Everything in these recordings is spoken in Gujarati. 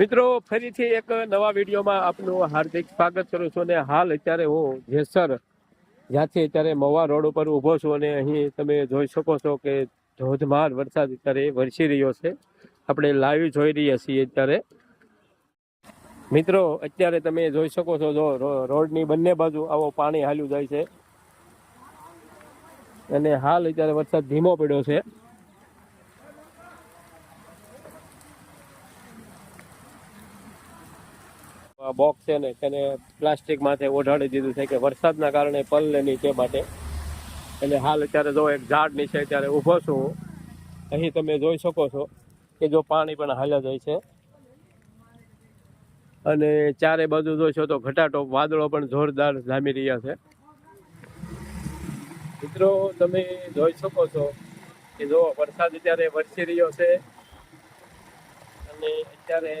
મિત્રો, ફરીથી એક નવા વિડીયોમાં આપનું હાર્દિક સ્વાગત કરું છું અને હાલ અત્યારે હું જેસર જ્યાંથી અત્યારે મવા રોડ ઉપર ઊભો છું અને અહીં તમે જોઈ શકો છો કે ધોધમાર વરસાદ અત્યારે વરસી રહ્યો છે. આપણે લાઈવ જોઈ રહ્યા છીએ અત્યારે. મિત્રો, અત્યારે તમે જોઈ શકો છો જો રોડની બંને બાજુ આવો પાણી હાલ્યું જાય છે. અને હાલ અત્યારે વરસાદ ધીમો પડ્યો છે. બોક્સ છે ને, તેને પ્લાસ્ટિક માથે ઓઢાડી દીધું છે કે વરસાદના કારણે પલળે નહીં તે માટે એટલે હાલ અત્યારે જો એક ઝાડ નીચે ત્યારે ઊભો છું. અહીં તમે જોઈ શકો છો કે જો પાણી પણ હાલ્યા જાય છે અને ચારે બાજુ જોશો તો ઘટાટો, વાદળો પણ જોરદાર જામી રહ્યા છે મિત્રો, તમે જોઈ શકો છો કે જો વરસાદ અત્યારે વરસી રહ્યો છે, અને અત્યારે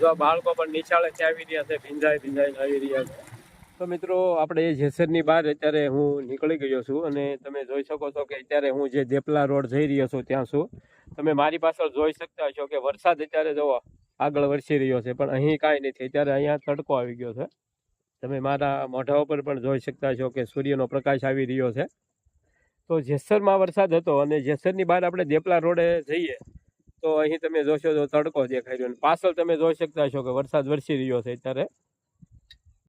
જો બાળકો પણ નિશાળેથી આવી રહ્યા છે, ભીંજાઈ ભીંજાઈને આવી રહ્યા છે. તો મિત્રો, આપણે જેસરની બહાર અત્યારે હું નીકળી ગયો છું અને તમે જોઈ શકો છો કે અત્યારે હું જે દેપલા રોડ જઈ રહ્યો છું ત્યાં છું. તમે મારી પાછળ જોઈ શકતા છો કે વરસાદ અત્યારે જો આગળ વરસી રહ્યો છે, પણ અહીં કાંઈ નથી. અત્યારે અહીંયા તડકો આવી ગયો છે. તમે મારા મોઢા ઉપર પણ જોઈ શકતા છો કે સૂર્યનો પ્રકાશ આવી રહ્યો છે. તો જેસરમાં વરસાદ હતો અને જેસરની બહાર આપણે દેપલા રોડે જઈએ તો અહીં તમે જોશો તો તડકો દેખાઈ રહ્યો પાછળ તમે જોઈ શકતા છો કે વરસાદ વરસી રહ્યો છે અત્યારે.